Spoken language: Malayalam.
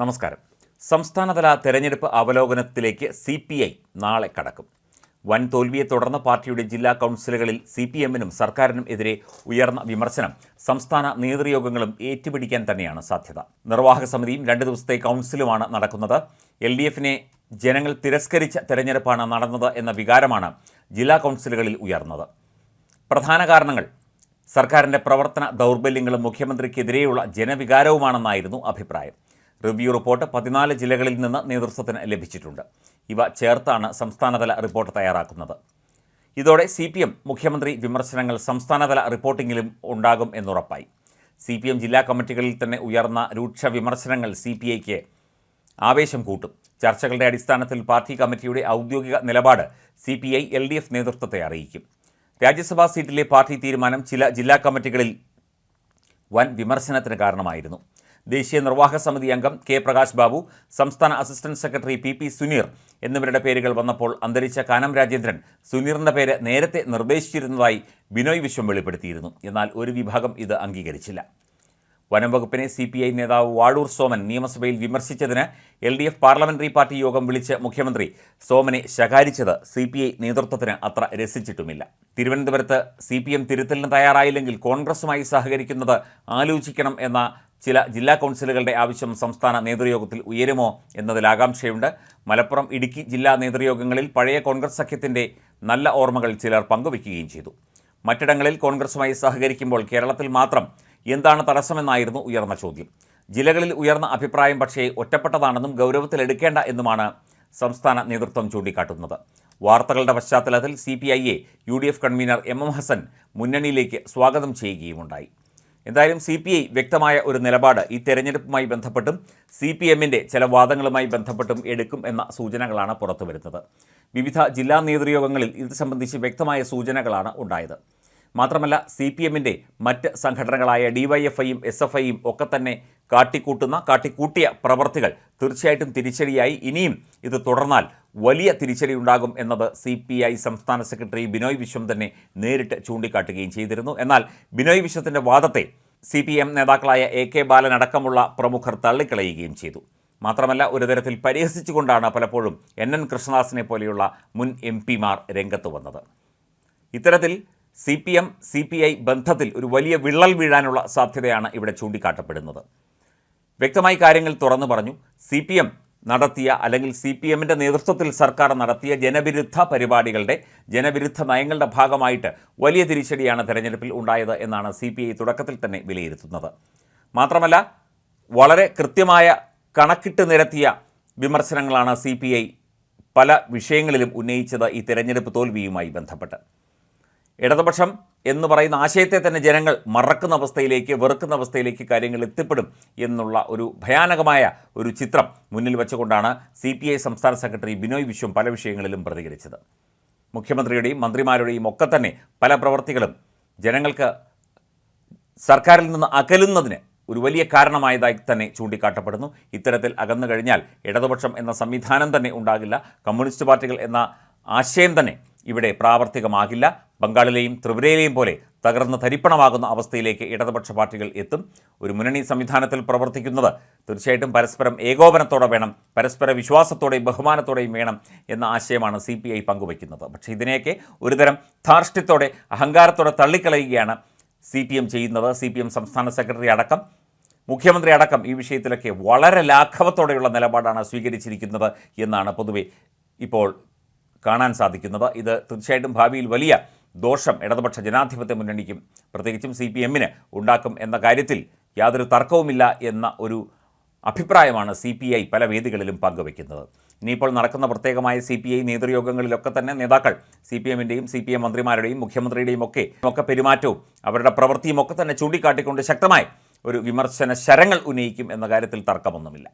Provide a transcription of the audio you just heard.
നമസ്കാരം. സംസ്ഥാനതല തെരഞ്ഞെടുപ്പ് അവലോകനത്തിലേക്ക് സി പി ഐ നാളെ കടക്കും. വൻ തോൽവിയെ തുടർന്ന് പാർട്ടിയുടെ ജില്ലാ കൗൺസിലുകളിൽ സി പി എമ്മിനും സർക്കാരിനും എതിരെ ഉയർന്ന വിമർശനം സംസ്ഥാന നേതൃയോഗങ്ങളും ഏറ്റുപിടിക്കാൻ തന്നെയാണ് സാധ്യത. നിർവാഹക സമിതിയും രണ്ട് ദിവസത്തെ കൗൺസിലുമാണ് നടക്കുന്നത്. എൽ ഡി എഫിനെ ജനങ്ങൾ തിരസ്കരിച്ച തെരഞ്ഞെടുപ്പാണ് നടന്നത് എന്ന വികാരമാണ് ജില്ലാ കൗൺസിലുകളിൽ ഉയർന്നത്. പ്രധാന കാരണങ്ങൾ സർക്കാരിന്റെ പ്രവർത്തന ദൗർബല്യങ്ങളും മുഖ്യമന്ത്രിക്കെതിരെയുള്ള ജനവികാരവുമാണെന്നായിരുന്നു അഭിപ്രായം. റിവ്യൂ റിപ്പോർട്ട് പതിനാല് ജില്ലകളിൽ നിന്ന് നേതൃത്വത്തിന് ലഭിച്ചിട്ടുണ്ട്. ഇവ ചേർത്താണ് സംസ്ഥാനതല റിപ്പോർട്ട് തയ്യാറാക്കുന്നത്. ഇതോടെ സി പി എം മുഖ്യമന്ത്രി വിമർശനങ്ങൾ സംസ്ഥാനതല റിപ്പോർട്ടിങ്ങിലും ഉണ്ടാകും എന്നുറപ്പായി. സി പി എം ജില്ലാ കമ്മിറ്റികളിൽ തന്നെ ഉയർന്ന രൂക്ഷ വിമർശനങ്ങൾ സി പി ഐക്ക് ആവേശം കൂട്ടും. ചർച്ചകളുടെ അടിസ്ഥാനത്തിൽ പാർട്ടി കമ്മിറ്റിയുടെ ഔദ്യോഗിക നിലപാട് C P I L D F നേതൃത്വത്തെ അറിയിക്കും. രാജ്യസഭാ സീറ്റിലെ പാർട്ടി തീരുമാനം ചില ജില്ലാ കമ്മിറ്റികളിൽ വൻ വിമർശനത്തിന് കാരണമായിരുന്നു. ദേശീയ നിർവാഹക സമിതി അംഗം കെ പ്രകാശ് ബാബു സംസ്ഥാന assistant secretary P P Suneer എന്നിവരുടെ പേരുകൾ വന്നപ്പോൾ അന്തരിച്ച കാനം രാജേന്ദ്രൻ സുനീറിന്റെ പേര് നേരത്തെ നിർദ്ദേശിച്ചിരുന്നതായി ബിനോയ് വിശ്വം വെളിപ്പെടുത്തിയിരുന്നു. എന്നാൽ ഒരു വിഭാഗം ഇത് അംഗീകരിച്ചില്ല. വനം വകുപ്പിനെ സി പി ഐ നേതാവ് വാഴൂർ സോമൻ നിയമസഭയിൽ വിമർശിച്ചതിന് L D F parliamentary party യോഗം വിളിച്ച് മുഖ്യമന്ത്രി സോമനെ ശകാരിച്ചത് സി പി ഐ നേതൃത്വത്തിന് അത്ര രസിച്ചിട്ടുമില്ല. തിരുവനന്തപുരത്ത് സി പി എം തിരുത്തലിന് തയ്യാറായില്ലെങ്കിൽ കോൺഗ്രസുമായി സഹകരിക്കുന്നത് ആലോചിക്കണം എന്ന ചില ജില്ലാ കൗൺസിലുകളുടെ ആവശ്യം സംസ്ഥാന നേതൃയോഗത്തിൽ ഉയരുമോ എന്നതിൽ ആകാംക്ഷയുണ്ട്. മലപ്പുറം ഇടുക്കി ജില്ലാ നേതൃയോഗങ്ങളിൽ പഴയ കോൺഗ്രസ് സഖ്യത്തിന്റെ നല്ല ഓർമ്മകൾ ചിലർ പങ്കുവയ്ക്കുകയും ചെയ്തു. മറ്റിടങ്ങളിൽ കോൺഗ്രസുമായി സഹകരിക്കുമ്പോൾ കേരളത്തിൽ മാത്രം എന്താണ് തടസ്സമെന്നായിരുന്നു ഉയർന്ന ചോദ്യം. ജില്ലകളിൽ ഉയർന്ന അഭിപ്രായം പക്ഷേ ഒറ്റപ്പെട്ടതാണെന്നും ഗൗരവത്തിലെടുക്കേണ്ട എന്നുമാണ് സംസ്ഥാന നേതൃത്വം ചൂണ്ടിക്കാട്ടുന്നത്. വാർത്തകളുടെ പശ്ചാത്തലത്തിൽ സി പി ഐയെ U D F convener M M Hassan മുന്നണിയിലേക്ക് സ്വാഗതം ചെയ്യുകയുമുണ്ടായി. എന്തായാലും സി പി ഐ വ്യക്തമായ ഒരു നിലപാട് ഈ തെരഞ്ഞെടുപ്പുമായി ബന്ധപ്പെട്ടും സി പി എമ്മിന്റെ ചില വാദങ്ങളുമായി ബന്ധപ്പെട്ടും എടുക്കും എന്ന സൂചനകളാണ് പുറത്തു വരുന്നത്. വിവിധ ജില്ലാ നേതൃയോഗങ്ങളിൽ ഇത് സംബന്ധിച്ച് വ്യക്തമായ സൂചനകളാണ് ഉണ്ടായത്. മാത്രമല്ല സി പി എമ്മിന്റെ മറ്റ് സംഘടനകളായ ഡിവൈഎഫ്ഐയും എസ് എഫ് ഐയും ഒക്കെ തന്നെ കാട്ടിക്കൂട്ടുന്ന കാട്ടിക്കൂട്ടിയ പ്രവർത്തികൾ തീർച്ചയായിട്ടും തിരിച്ചടിയായി. ഇനിയും ഇത് തുടർന്നാൽ വലിയ തിരിച്ചടിയുണ്ടാകും എന്നത് സി പി ഐ സംസ്ഥാന സെക്രട്ടറി ബിനോയ് വിശ്വം തന്നെ നേരിട്ട് ചൂണ്ടിക്കാട്ടുകയും ചെയ്തിരുന്നു. എന്നാൽ ബിനോയ് വിശ്വത്തിന്റെ വാദത്തെ സി പി എം നേതാക്കളായ എ കെ ബാലൻ അടക്കമുള്ള പ്രമുഖർ തള്ളിക്കളയുകയും ചെയ്തു. മാത്രമല്ല ഒരു തരത്തിൽ പരിഹസിച്ചുകൊണ്ടാണ് പലപ്പോഴും എൻ എൻ കൃഷ്ണദാസിനെ പോലെയുള്ള മുൻ എം പിമാർ രംഗത്ത് വന്നത്. ഇത്തരത്തിൽ C P M C P I ബന്ധത്തിൽ ഒരു വലിയ വിള്ളൽ വീഴാനുള്ള സാധ്യതയാണ് ഇവിടെ ചൂണ്ടിക്കാട്ടപ്പെടുന്നത്. വ്യക്തമായി കാര്യങ്ങൾ തുറന്നു പറഞ്ഞു സി പി എം നടത്തിയ അല്ലെങ്കിൽ സി പി എമ്മിന്റെ നേതൃത്വത്തിൽ സർക്കാർ നടത്തിയ ജനവിരുദ്ധ പരിപാടികളുടെ ജനവിരുദ്ധ നയങ്ങളുടെ ഭാഗമായിട്ട് വലിയ തിരിച്ചടിയാണ് തെരഞ്ഞെടുപ്പിൽ ഉണ്ടായത് എന്നാണ് സി പി ഐ തുടക്കത്തിൽ തന്നെ വിലയിരുത്തുന്നത്. മാത്രമല്ല വളരെ കൃത്യമായ കണക്കിട്ട് നിരത്തിയ വിമർശനങ്ങളാണ് സി പി ഐ പല വിഷയങ്ങളിലും ഉന്നയിച്ചത് ഈ തെരഞ്ഞെടുപ്പ് തോൽവിയുമായി ബന്ധപ്പെട്ട്. ഇടതുപക്ഷം എന്ന് പറയുന്ന ആശയത്തെ തന്നെ ജനങ്ങൾ മറക്കുന്ന അവസ്ഥയിലേക്ക് വെറുക്കുന്ന അവസ്ഥയിലേക്ക് കാര്യങ്ങൾ എത്തിപ്പെടും എന്നുള്ള ഒരു ഭയാനകമായ ഒരു ചിത്രം മുന്നിൽ വെച്ചുകൊണ്ടാണ് സി പി ഐ സംസ്ഥാന സെക്രട്ടറി ബിനോയ് വിശ്വം പല വിഷയങ്ങളിലും പ്രതികരിച്ചത്. മുഖ്യമന്ത്രിയുടെയും മന്ത്രിമാരുടെയും ഒക്കെ തന്നെ പല പ്രവർത്തികളും ജനങ്ങൾക്ക് സർക്കാരിൽ നിന്ന് അകലുന്നതിന് ഒരു വലിയ കാരണമായതായി തന്നെ ചൂണ്ടിക്കാട്ടപ്പെടുന്നു. ഇത്തരത്തിൽ അകന്നു കഴിഞ്ഞാൽ ഇടതുപക്ഷം എന്ന സംവിധാനം തന്നെ ഉണ്ടാകില്ല. കമ്മ്യൂണിസ്റ്റ് പാർട്ടികൾ എന്ന ആശയം തന്നെ ഇവിടെ പ്രാവർത്തികമാകില്ല. ബംഗാളിലെയും ത്രിപുരയിലെയും പോലെ തകർന്ന് തരിപ്പണമാകുന്ന അവസ്ഥയിലേക്ക് ഇടതുപക്ഷ പാർട്ടികൾ എത്തും. ഒരു മുന്നണി സംവിധാനത്തിൽ പ്രവർത്തിക്കുന്നത് തീർച്ചയായിട്ടും പരസ്പരം ഏകോപനത്തോടെ വേണം പരസ്പര വിശ്വാസത്തോടെയും ബഹുമാനത്തോടെയും വേണം എന്ന ആശയമാണ് സി പി ഐ പങ്കുവയ്ക്കുന്നത്. പക്ഷേ ഇതിനെയൊക്കെ ഒരുതരം ധാർഷ്ട്യത്തോടെ അഹങ്കാരത്തോടെ തള്ളിക്കളയുകയാണ് സി പി എം ചെയ്യുന്നത്. സി പി എം സംസ്ഥാന സെക്രട്ടറി അടക്കം മുഖ്യമന്ത്രി അടക്കം ഈ വിഷയത്തിലൊക്കെ വളരെ ലാഘവത്തോടെയുള്ള നിലപാടാണ് സ്വീകരിച്ചിരിക്കുന്നത് എന്നാണ് പൊതുവെ ഇപ്പോൾ കാണാൻ സാധിക്കുന്നത്. ഇത് തീർച്ചയായിട്ടും ഭാവിയിൽ വലിയ ദോഷം ഇടതുപക്ഷ ജനാധിപത്യ മുന്നണിക്കും പ്രത്യേകിച്ചും സി പി എമ്മിന് ഉണ്ടാക്കും എന്ന കാര്യത്തിൽ യാതൊരു തർക്കവുമില്ല എന്ന ഒരു അഭിപ്രായമാണ് സി പി ഐ പല വേദികളിലും പങ്കുവയ്ക്കുന്നത്. ഇനിയിപ്പോൾ നടക്കുന്ന പ്രത്യേകമായ സി പി ഐ നേതൃയോഗങ്ങളിലൊക്കെ തന്നെ നേതാക്കൾ സി പി എമ്മിന്റെയും സി പി എം മന്ത്രിമാരുടെയും മുഖ്യമന്ത്രിയുടെയും ഒക്കെ ഒക്കെ പെരുമാറ്റവും അവരുടെ പ്രവൃത്തിയും ഒക്കെ തന്നെ ചൂണ്ടിക്കാട്ടിക്കൊണ്ട് ശക്തമായി ഒരു വിമർശന ശരങ്ങൾ ഉന്നയിക്കും എന്ന കാര്യത്തിൽ തർക്കമൊന്നുമില്ല.